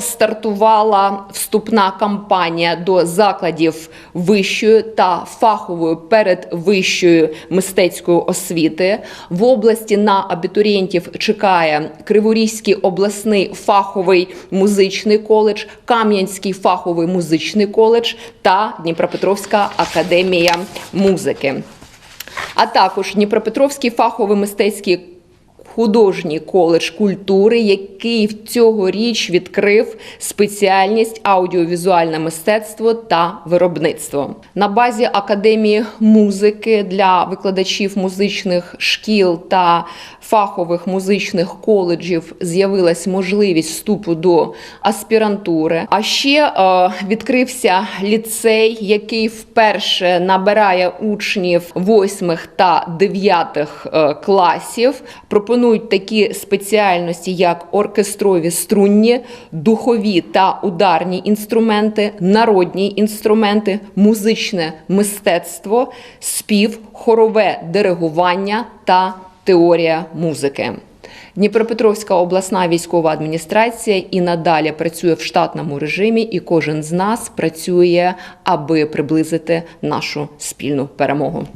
Стартувала вступна кампанія до закладів вищої та фахової передвищої мистецької освіти. В області на абітурієнтів чекає Криворізький обласний фаховий музичний коледж, Кам'янський фаховий музичний коледж та Дніпропетровська академія музики. А також Дніпропетровський фаховий мистецький художній коледж культури, який в цьогоріч відкрив спеціальність аудіовізуальне мистецтво та виробництво. На базі академії музики для викладачів музичних шкіл та фахових музичних коледжів з'явилась можливість вступу до аспірантури. А ще е, відкрився ліцей, який вперше набирає учнів восьмих та дев'ятих е, класів. Пропонують такі спеціальності, як оркестрові струнні, духові та ударні інструменти, народні інструменти, музичне мистецтво, спів, хорове диригування та теорія музики. Дніпропетровська обласна військова адміністрація і надалі працює в штатному режимі, і кожен з нас працює, аби приблизити нашу спільну перемогу.